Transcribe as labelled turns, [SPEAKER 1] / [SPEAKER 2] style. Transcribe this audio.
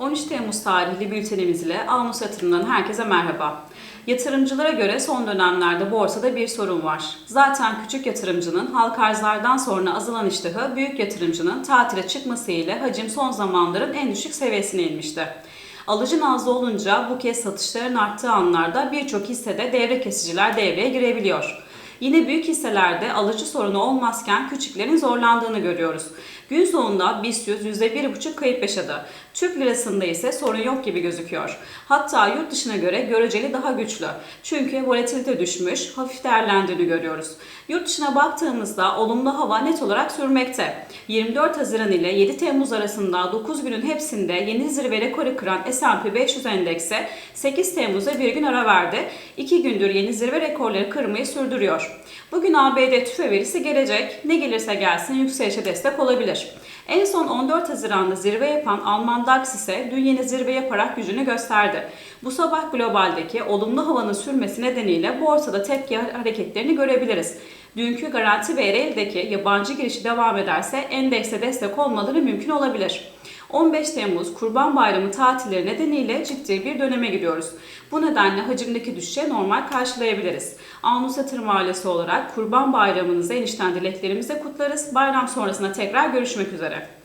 [SPEAKER 1] 13 Temmuz tarihli bültenimiz ile Almus Yatırım'dan herkese merhaba. Yatırımcılara göre son dönemlerde borsada bir sorun var. Zaten küçük yatırımcının halk arzlardan sonra azalan iştahı büyük yatırımcının tatile çıkması ile hacim son zamanların en düşük seviyesine inmişti. Alıcı nazlı olunca bu kez satışların arttığı anlarda birçok hissede devre kesiciler devreye girebiliyor. Yine büyük hisselerde alıcı sorunu olmazken küçüklerin zorlandığını görüyoruz. Gün sonunda BIST 100 %1,5 kayıp yaşadı. Türk lirasında ise sorun yok gibi gözüküyor. Hatta yurt dışına göre göreceli daha güçlü. Çünkü volatilite düşmüş, hafif değerlendiğini görüyoruz. Yurt dışına baktığımızda olumlu hava net olarak sürmekte. 24 Haziran ile 7 Temmuz arasında 9 günün hepsinde yeni zirve rekoru kıran S&P 500 endekse 8 Temmuz'a bir gün ara verdi. 2 gündür yeni zirve rekorları kırmayı sürdürüyor. Bugün ABD tüfe verisi gelecek. Ne gelirse gelsin yükselişe destek olabilir. En son 14 Haziran'da zirve yapan Alman DAX ise dün yeni zirve yaparak gücünü gösterdi. Bu sabah globaldeki olumlu havanın sürmesi nedeniyle borsada tepki hareketlerini görebiliriz. Dünkü Garanti ve yabancı girişi devam ederse endekse destek olmaları mümkün olabilir. 15 Temmuz Kurban Bayramı tatilleri nedeniyle ciddi bir döneme giriyoruz. Bu nedenle hacimdeki düşüşe normal karşılayabiliriz. Alnus Yatırım ailesi olarak Kurban Bayramınızı enişten dileklerimizle kutlarız. Bayram sonrasında tekrar görüşmek üzere.